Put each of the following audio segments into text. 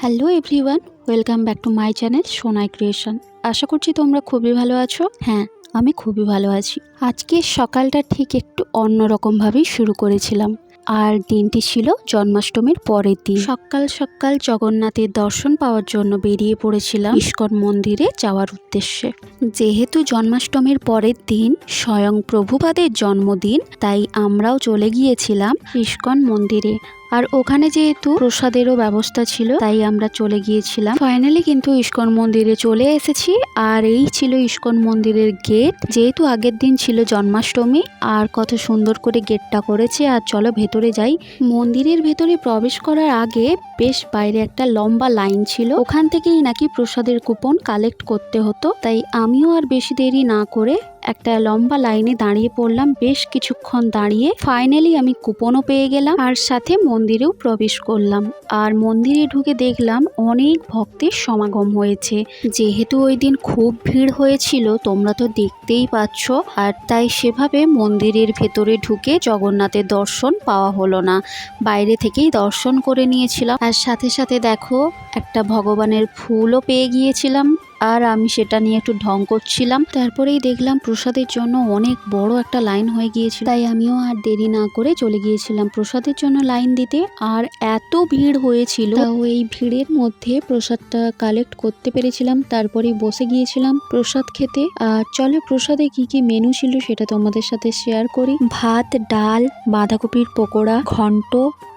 Hello everyone, welcome back to my channel Sonai creation. আশা করছি তোমরা খুবই ভালো আছো। হ্যাঁ আমি খুবই ভালো আছি। আজকে সকালটা ঠিক একটু অন্যরকমভাবেই শুরু করেছিলাম। আর দিনটি ছিল জন্মাষ্টমীর পরের দিন। সকাল সকাল জগন্নাথের দর্শন পাওয়ার জন্য বেরিয়ে পড়েছিলাম ইস্কন মন্দিরে যাওয়ার উদ্দেশ্যে। যেহেতু জন্মাষ্টমীর পরের দিন স্বয়ং প্রভুপাদের জন্মদিন, তাই আমরাও চলে গিয়েছিলাম ইস্কন মন্দিরে। আর ওখানে যেহেতু প্রসাদেরও ব্যবস্থা ছিল, তাই আমরা চলে গিয়েছিলাম। ফাইনালি কিন্তু ইস্কন মন্দিরে চলে এসেছি, আর এই ছিল ইস্কন মন্দিরের গেট। যেহেতু আগের দিন ছিল জন্মাষ্টমী, আর কত সুন্দর করে গেটটা করেছে, আর চলো ভেতরে যাই। মন্দিরের ভেতরে প্রবেশ করার আগে বেশ বাইরে একটা লম্বা লাইন ছিল। ওখান থেকেই নাকি প্রসাদের কুপন কালেক্ট করতে হতো, তাই আমিও আর বেশি দেরি না করে একটা লম্বা লাইনে দাঁড়িয়ে পড়লাম, বেশ কিছুক্ষণ দাঁড়িয়ে। ফাইনালি আমি কুপনও পেয়ে গেলাম আর সাথে মন্দিরেও প্রবেশ করলাম। আর মন্দিরে ঢুকে দেখলাম অনেক ভক্তের সমাগম হয়েছে। যেহেতু ওই দিন খুব ভিড় হয়েছিল, তোমরা তো দেখতেই পাচ্ছ। আর তাই সেভাবে মন্দিরের ভেতরে ঢুকে জগন্নাথের দর্শন পাওয়া হলো না। বাইরে থেকেই দর্শন করে নিয়েছিলাম। আর সাথে সাথে দেখো, একটা ভগবানের ফুলও পেয়ে গিয়েছিলাম। আর আমি সেটা নিয়ে একটু ঢং করছিলাম। তারপরেই দেখলাম প্রসাদের জন্য অনেক বড় একটা লাইন হয়ে গিয়েছিল। তাই আমিও আর দেরি না করে চলে গিয়েছিলাম প্রসাদের জন্য লাইন দিতে। আর এত ভিড় হয়েছিল, তাও এই ভিড়ের মধ্যে প্রসাদটা কালেক্ট করতে পেরেছিলাম। তারপরেই বসে গিয়েছিলাম প্রসাদ খেতে। আর চলো প্রসাদে কি কি মেনু ছিল সেটা তোমাদের সাথে শেয়ার করি। ভাত, ডাল, বাঁধাকপির পকোড়া, ঘন্ট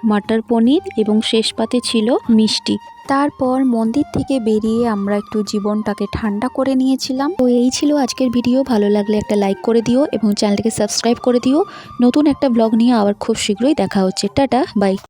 মটর পনির এবং শেষ পাতে ছিল মিষ্টি। তারপর মন্দির থেকে বেরিয়ে আমরা একটু জীবনটাকে ঠান্ডা করে নিয়েছিলাম। তো এই ছিল আজকের ভিডিও। ভালো লাগলে একটা লাইক করে দিও এবং চ্যানেলটিকে সাবস্ক্রাইব করে দিও। নতুন একটা ব্লগ নিয়ে আবার খুব শীঘ্রই দেখা হচ্ছে। Tata, bye.